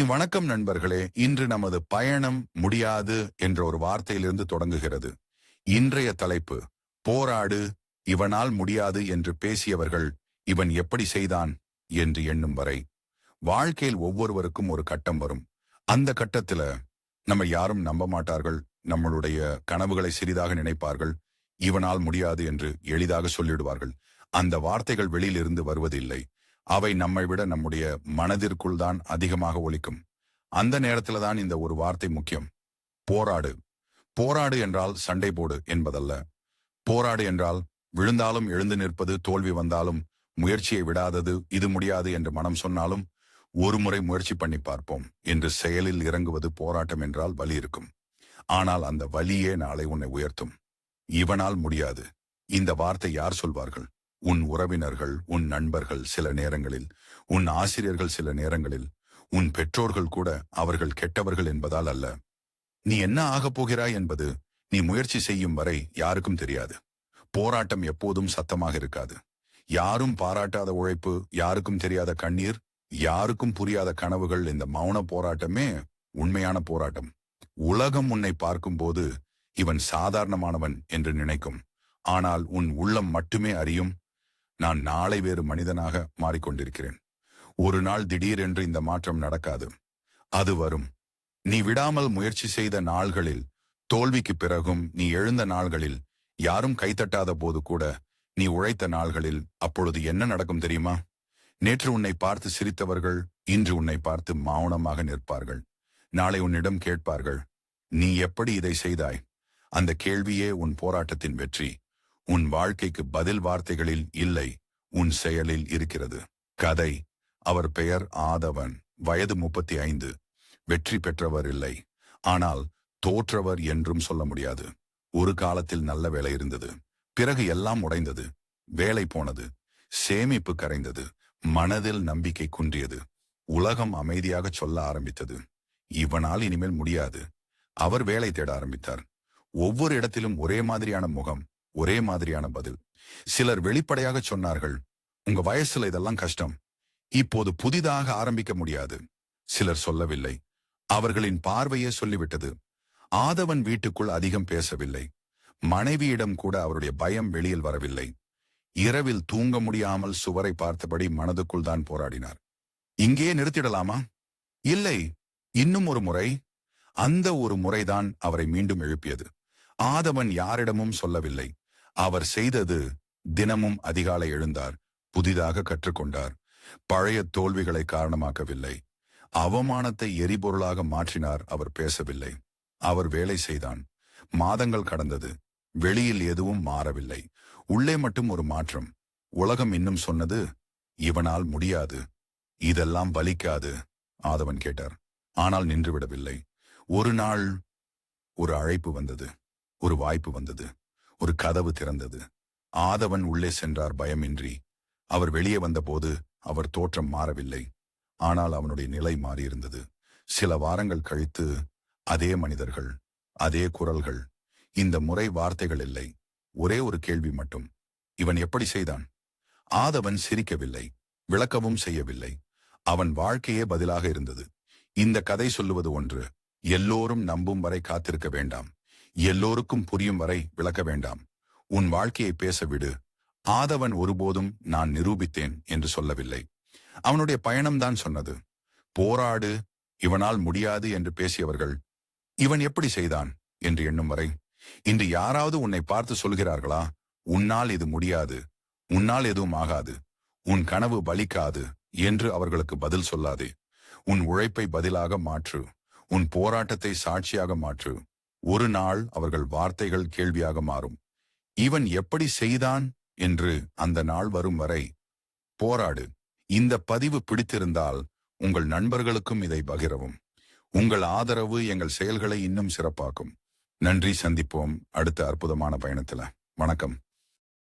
வணக்கம் நண்பர்களே இன்று நமது பயணம் முடியாது என்ற ஒரு வார்த்தையிலிருந்து தொடங்குகிறது. இன்றைய தலைப்பு போராடு இவனால் முடியாது என்று பேசியவர்கள் இவன் எப்படி செய்தான் என்று எண்ணும் வரை. வாழ்க்கையில் ஒவ்வொருவருக்கும் ஒரு கட்டம் வரும். அந்த கட்டத்துல நம்ம யாரும் நம்ப மாட்டார்கள் நம்மளுடைய கனவுகளை சிறிதாக நினைப்பார்கள் இவனால் முடியாது என்று எளிதாக சொல்லிடுவார்கள். அந்த வார்த்தைகள் வெளியிலிருந்து வருவதில்லை. அவை நம்மை விட நம்முடைய மனதிற்குள் தான் அதிகமாக ஒலிக்கும். அந்த நேரத்துல தான் இந்த ஒரு வார்த்தை முக்கியம். போராடு. போராடு என்றால் சண்டை போடு என்பதல்ல. போராடு என்றால் விழுந்தாலும் எழுந்து நிற்பது தோல்வி வந்தாலும் முயற்சியை விடாதது இது முடியாது என்று மனம் சொன்னாலும் ஒரு முறை முயற்சி பண்ணி பார்ப்போம். என்று செயலில் இறங்குவது போராட்டம் என்றால் வலி இருக்கும். ஆனால் அந்த வலியே நாளை உன்னை உயர்த்தும். இவனால் முடியாது. இந்த வார்த்தை யார் சொல்வார்கள்? உன் உறவினர்கள் உன் நண்பர்கள் சில நேரங்களில் உன் ஆசிரியர்கள் சில நேரங்களில் உன் பெற்றோர்கள் கூட அவர்கள் கெட்டவர்கள் என்பதால் அல்ல. நீ என்ன ஆகப் போகிறாய் என்பது நீ முயற்சி செய்யும் வரை யாருக்கும் தெரியாது. போராட்டம் எப்போதும் சத்தமாக இருக்காது. யாரும் பாராட்டாத உழைப்பு யாருக்கும் தெரியாத கண்ணீர் யாருக்கும் புரியாத கனவுகள் இந்த மௌன போராட்டமே உண்மையான போராட்டம். உலகம் உன்னை பார்க்கும்போது இவன் சாதாரணமானவன் என்று நினைக்கும். ஆனால் உன் உள்ளம் மட்டுமே அறியும் நான் நாளை வேறு மனிதனாக மாறிக்கொண்டிருக்கிறேன். ஒரு நாள் திடீரென்று இந்த மாற்றம் நடக்காது. அது வரும். நீ விடாமல் முயற்சி செய்த நாள்களில் தோல்விக்கு பிறகும் நீ எழுந்த நாள்களில் யாரும் கைத்தட்டாத போது கூட நீ உழைத்த நாள்களில் அப்பொழுது என்ன நடக்கும் தெரியுமா? நேற்று உன்னை பார்த்து சிரித்தவர்கள் இன்று உன்னை பார்த்து மௌனமாக நிற்பார்கள். நாளை உன்னிடம் கேட்பார்கள் நீ எப்படி இதை செய்தாய்? அந்த கேள்வியே உன் போராட்டத்தின் வெற்றி. உன் வாழ்க்கைக்கு பதில் வார்த்தைகளில் இல்லை உன் செயலில் இருக்கிறது. கதை அவர் பெயர் ஆதவன் வயது முப்பத்தி ஐந்து வெற்றி பெற்றவர் இல்லை ஆனால் தோற்றவர் என்றும் சொல்ல முடியாது. ஒரு காலத்தில் நல்ல வேலை இருந்தது பிறகு எல்லாம் உடைந்தது வேலை போனது சேமிப்பு கரைந்தது மனதில் நம்பிக்கை குன்றியது உலகம் அமைதியாக சொல்ல ஆரம்பித்தது. இவனால் இனிமேல் முடியாது. அவர் வேலை தேட ஆரம்பித்தார். ஒவ்வொரு இடத்திலும் ஒரே மாதிரியான முகம் ஒரே மாதிரியான பதில். சிலர் வெளிப்படையாக சொன்னார்கள் உங்க வயசுல இதெல்லாம் கஷ்டம். இப்போது புதிதாக ஆரம்பிக்க முடியாது. சிலர் சொல்லவில்லை. அவர்களின் பார்வையே சொல்லிவிட்டது. ஆதவன் வீட்டுக்குள் அதிகம் பேசவில்லை. மனைவியிடம் கூட அவருடைய பயம் வெளியில் வரவில்லை. இரவில் தூங்க முடியாமல் சுவரை பார்த்தபடி மனதுக்குள் தான் போராடினார். இங்கே நிறுத்திடலாமா? இல்லை. இன்னும் ஒரு முறை. அந்த ஒரு முறைதான் அவரை மீண்டும் எழுப்பியது. ஆதவன் யாரிடமும் சொல்லவில்லை. அவர் செய்தது தினமும் அதிகாலை எழுந்தார் புதிதாக கற்றுக்கொண்டார். பழைய தோல்விகளை காரணமாக்கவில்லை. அவமானத்தை எரிபொருளாக மாற்றினார் அவர் பேசவில்லை. அவர் வேலை செய்தான். மாதங்கள் கடந்தது. வெளியில் எதுவும் மாறவில்லை. உள்ளே மட்டும் ஒரு மாற்றம். உலகம் இன்னும் சொன்னது இவனால் முடியாது. இதெல்லாம் வலிக்காது ஆதவன் கேட்டார். ஆனால் நின்றுவிடவில்லை. ஒரு நாள் ஒரு அழைப்பு வந்தது. ஒரு வாய்ப்பு வந்தது. ஒரு கதவு திறந்தது. ஆதவன் உள்ளே சென்றார் பயமின்றி. அவர் வெளியே வந்தபோது அவர் தோற்றம் மாறவில்லை. ஆனால் அவனுடைய நிலை மாறியிருந்தது. சில வாரங்கள் கழித்து அதே மனிதர்கள் அதே குரல்கள் இந்த முறை வார்த்தைகள் இல்லை. ஒரே ஒரு கேள்வி மட்டும். இவன் எப்படி செய்தான்? ஆதவன் சிரிக்கவில்லை விளக்கவும் செய்யவில்லை. அவன் வாழ்க்கையே பதிலாக இருந்தது. இந்த கதை சொல்லுவது ஒன்று எல்லோரும் நம்பும் வரை காத்திருக்க வேண்டாம். எல்லோருக்கும் புரியும் வரை விளக்க வேண்டாம். உன் வாழ்க்கையை பேச விடு ஆதவன் ஒருபோதும் நான் நிரூபித்தேன் என்று சொல்லவில்லை. அவனுடைய பயணம்தான் சொன்னது. போராடு இவனால் முடியாது என்று பேசியவர்கள் இவன் எப்படி செய்தான்? என்று எண்ணும் வரை இன்று யாராவது உன்னை பார்த்து சொல்கிறார்களா? உன்னால் இது முடியாது. உன்னால் எதுவும் ஆகாது. உன் கனவு பலிக்காது என்று அவர்களுக்கு பதில் சொல்லாதே. உன் உழைப்பை பதிலாக மாற்று. உன் போராட்டத்தை சாட்சியாக மாற்று. ஒரு நாள் அவர்கள் வார்த்தைகள் கேள்வியாக மாறும். இவன் எப்படி செய்தான்? என்று அந்த நாள் வரும் வரை போராடு. இந்த பதிவு பிடித்திருந்தால் உங்கள் நண்பர்களுக்கும் இதை பகிரவும். உங்கள் ஆதரவு எங்கள் செயல்களை இன்னும் சிறப்பாக்கும். நன்றி சந்திப்போம் அடுத்த அற்புதமான பயணத்துல. வணக்கம்.